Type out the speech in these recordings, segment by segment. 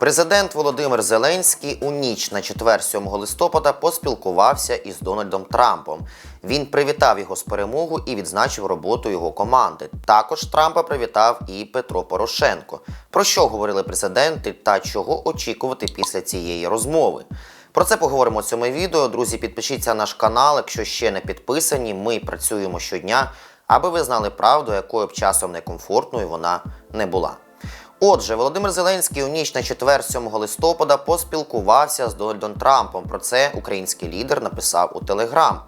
Президент Володимир Зеленський у ніч на четвер 7 листопада поспілкувався із Дональдом Трампом. Він привітав його з перемогою і відзначив роботу його команди. Також Трампа привітав і Петро Порошенко. Про що говорили президенти та чого очікувати після цієї розмови? Про це поговоримо у цьому відео. Друзі, підпишіться на наш канал, якщо ще не підписані. Ми працюємо щодня, аби ви знали правду, якою б часом некомфортною вона не була. Отже, Володимир Зеленський у ніч на четвер 7 листопада поспілкувався з Дональдом Трампом. Про це український лідер написав у Телеграм.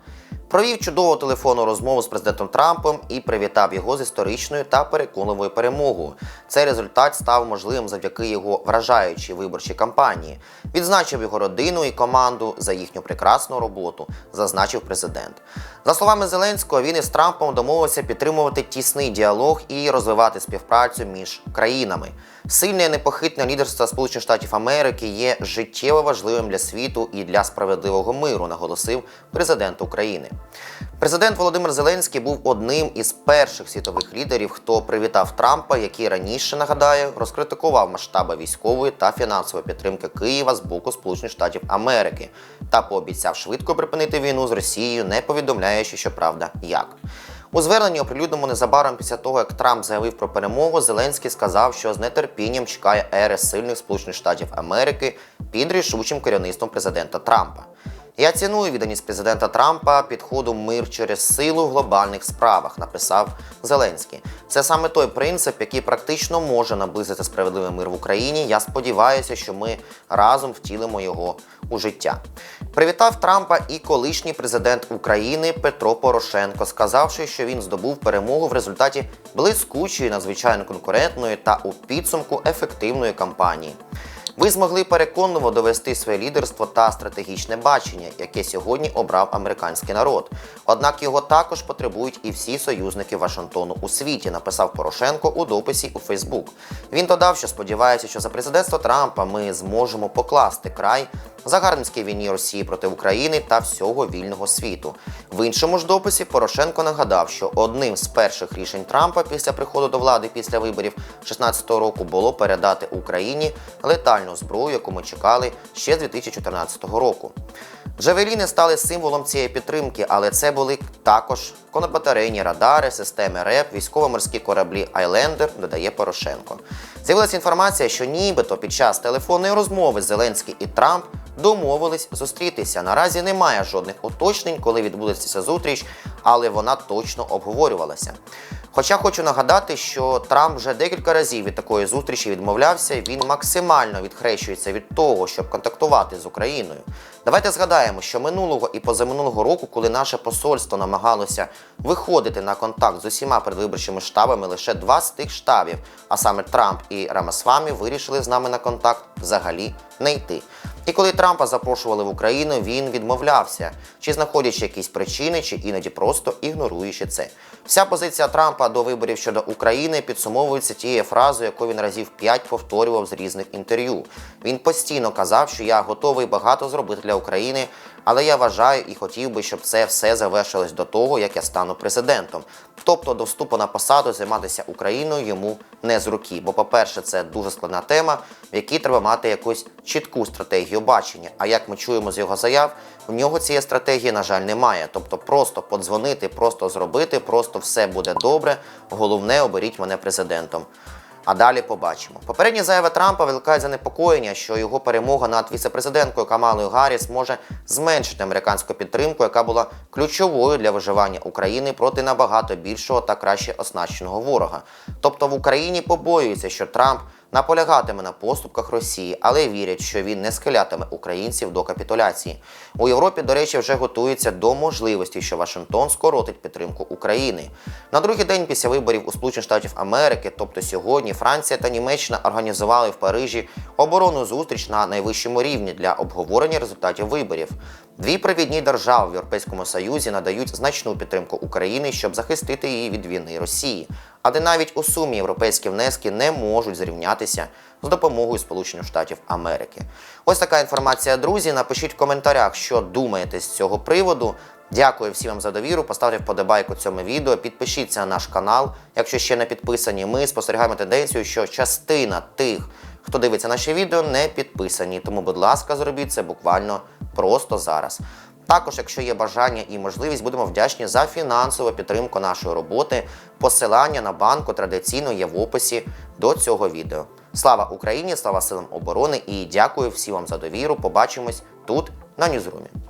Провів чудову телефонну розмову з президентом Трампом і привітав його з історичною та переконливою перемогою. Цей результат став можливим завдяки його вражаючій виборчій кампанії. Відзначив його родину і команду за їхню прекрасну роботу, зазначив президент. За словами Зеленського, він із Трампом домовився підтримувати тісний діалог і розвивати співпрацю між країнами. Сильне і непохитне лідерство Сполучених Штатів Америки є життєво важливим для світу і для справедливого миру, наголосив президент України. Президент Володимир Зеленський був одним із перших світових лідерів, хто привітав Трампа, який раніше нагадаю розкритикував масштаби військової та фінансової підтримки Києва з боку Сполучених Штатів Америки та пообіцяв швидко припинити війну з Росією, не повідомляючи, що правда як. У зверненні оприлюдненому незабаром після того, як Трамп заявив про перемогу, Зеленський сказав, що з нетерпінням чекає ери сильних Сполучених Штатів Америки під рішучим керівництвом президента Трампа. Я ціную відданість президента Трампа підходу мир через силу в глобальних справах, написав Зеленський. Це саме той принцип, який практично може наблизити справедливий мир в Україні. Я сподіваюся, що ми разом втілимо його у життя. Привітав Трампа і колишній президент України Петро Порошенко, сказавши, що він здобув перемогу в результаті блискучої, надзвичайно конкурентної та у підсумку ефективної кампанії. Ви змогли переконливо довести своє лідерство та стратегічне бачення, яке сьогодні обрав американський народ. Однак його також потребують і всі союзники Вашингтону у світі, написав Порошенко у дописі у Фейсбук. Він додав, що сподівається, що за президентство Трампа ми зможемо покласти край загарбницькій війні Росії проти України та всього вільного світу. В іншому ж дописі Порошенко нагадав, що одним з перших рішень Трампа після приходу до влади після виборів 2016 року було передати Україні летальну зброю, яку ми чекали ще з 2014 року. Джавеліни стали символом цієї підтримки, але це були також контрбатарейні радари, системи РЕП, військово-морські кораблі Айлендер, додає Порошенко. З'явилася інформація, що нібито під час телефонної розмови Зеленський і Трамп домовились зустрітися. Наразі немає жодних уточнень, коли відбудеться зустріч, але вона точно обговорювалася. Хоча хочу нагадати, що Трамп вже декілька разів від такої зустрічі відмовлявся, він максимально відхрещується від того, щоб контактувати з Україною. Давайте згадаємо, що минулого і позаминулого року, коли наше посольство намагалося виходити на контакт з усіма передвиборчими штабами, лише два з тих штабів, а саме Трамп і Рамасвамі, вирішили з нами на контакт взагалі не йти. І коли Трампа запрошували в Україну, він відмовлявся, чи знаходячи якісь причини, чи іноді просто ігноруючи це. Вся позиція Трампа до виборів щодо України підсумовується тією фразою, яку він разів п'ять повторював з різних інтерв'ю. Він постійно казав, що я готовий багато зробити для України, але я вважаю і хотів би, щоб це все завершилось до того, як я стану президентом. Тобто до вступу на посаду займатися Україною йому не з руки. Бо, по-перше, це дуже складна тема, в якій треба мати якусь чітку стратегію бачення. А як ми чуємо з його заяв, у нього цієї стратегії, на жаль, немає. Тобто, просто подзвонити, просто зробити, просто все буде добре. Головне, оберіть мене президентом. А далі побачимо. Попередні заяви Трампа викликають занепокоєння, що його перемога над віцепрезиденткою Камалою Гарріс може зменшити американську підтримку, яка була ключовою для виживання України проти набагато більшого та краще оснащеного ворога. Тобто в Україні побоюється, що Трамп наполягатиме на поступках Росії, але вірять, що він не схилятиме українців до капітуляції. У Європі, до речі, вже готується до можливості, що Вашингтон скоротить підтримку України. На другий день після виборів у Сполучених Штатів Америки, тобто сьогодні, Франція та Німеччина організували в Парижі оборонну зустріч на найвищому рівні для обговорення результатів виборів. Дві провідні держави в Європейському Союзі надають значну підтримку України, щоб захистити її від війни Росії. Але навіть у сумі європейські внески не можуть зрівнятися з допомогою Сполучених Штатів Америки. Ось така інформація, друзі. Напишіть в коментарях, що думаєте з цього приводу. Дякую всім вам за довіру. Поставте вподобайку цьому відео, підпишіться на наш канал. Якщо ще не підписані, ми спостерігаємо тенденцію, що частина тих, хто дивиться наші відео, не підписані. Тому, будь ласка, зробіть це буквально просто зараз. Також, якщо є бажання і можливість, будемо вдячні за фінансову підтримку нашої роботи. Посилання на банку традиційно є в описі до цього відео. Слава Україні! Слава силам оборони і дякую всім вам за довіру. Побачимось тут на Ньюзрумі.